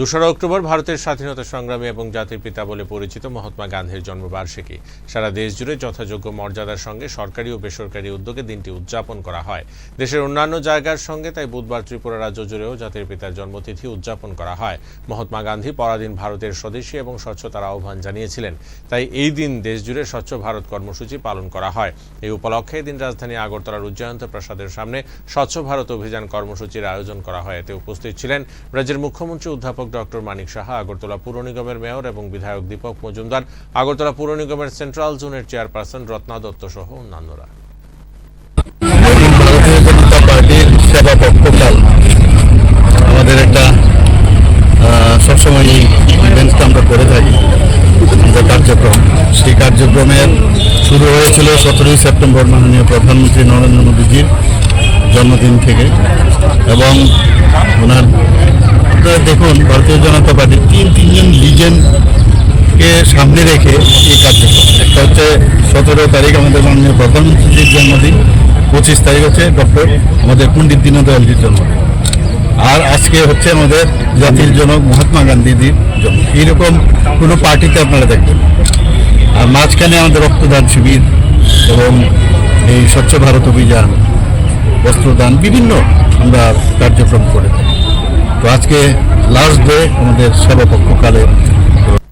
দোসরা অক্টোবর ভারতের স্বাধীনতা সংগ্রামী এবং জাতির পিতা বলে পরিচিত মহাত্মা গান্ধীর জন্মবার্ষিকী। সারা দেশ জুড়ে যথাযোগ্য মর্যাদার সঙ্গে সরকারি ও বেসরকারি উদ্যোগে দিনটি উদযাপন করা হয়। দেশের অন্যান্য জায়গার সঙ্গে তাই বুধবার ত্রিপুরা রাজ্য জুড়েও জাতির পিতার জন্মতিথি উদযাপন করা হয়। মহাত্মা গান্ধী পরাধীন ভারতের স্বদেশী এবং স্বচ্ছতার আহ্বান জানিয়েছিলেন। তাই এই দিন দেশ জুড়ে স্বচ্ছ ভারত কর্মসূচি পালন করা হয়। এই উপলক্ষে এদিন রাজধানী আগরতলার উজ্জয়ন্ত প্রাসাদের সামনে স্বচ্ছ ভারত অভিযান কর্মসূচির আয়োজন করা হয়। এতে উপস্থিত ছিলেন রাজ্যের মুখ্যমন্ত্রী অধ্যাপক ডক্টর মানিক সাহা, আগরতলা পুর নিগমের মেয়র এবং বিধায়ক দীপক মজুমদার, আগরতলা পুর নিগমের সেন্ট্রাল জোনের চেয়ারপারসন রত্না দত্ত সহ অন্যান্যরা। আমাদের একটা সবসময় আমরা করে থাকি, আমাদের কার্যক্রম। সেই কার্যক্রমের শুরু হয়েছিল সতেরোই সেপ্টেম্বর মাননীয় প্রধানমন্ত্রী নরেন্দ্র মোদীজির জন্মদিন থেকে এবং ওনার পার্টির তিন তিনজন লিজেন্ডকে সামনে রেখে এই কার্যক্রম। একটা হচ্ছে সতেরো তারিখ আমাদের মাননীয় প্রধানমন্ত্রীর জন্মদিন, পঁচিশ তারিখ হচ্ছে ডক্টর আমাদের পণ্ডিত দীনদয়ালজির জন্মদিন। আর আজকে হচ্ছে আমাদের জাতির জনক মহাত্মা গান্ধীজির জন্ম এইরকম কোনো পার্টিতে আপনারা দেখবেন আর মাঝখানে আমাদের রক্তদান শিবির এবং এই স্বচ্ছ ভারত অভিযান, বস্ত্রদান, বিভিন্ন আমরা কার্যক্রম করে থাকি। তো আজকে লাস্ট ডে আমাদের সর্বপক্ষকালে পক্ষকালে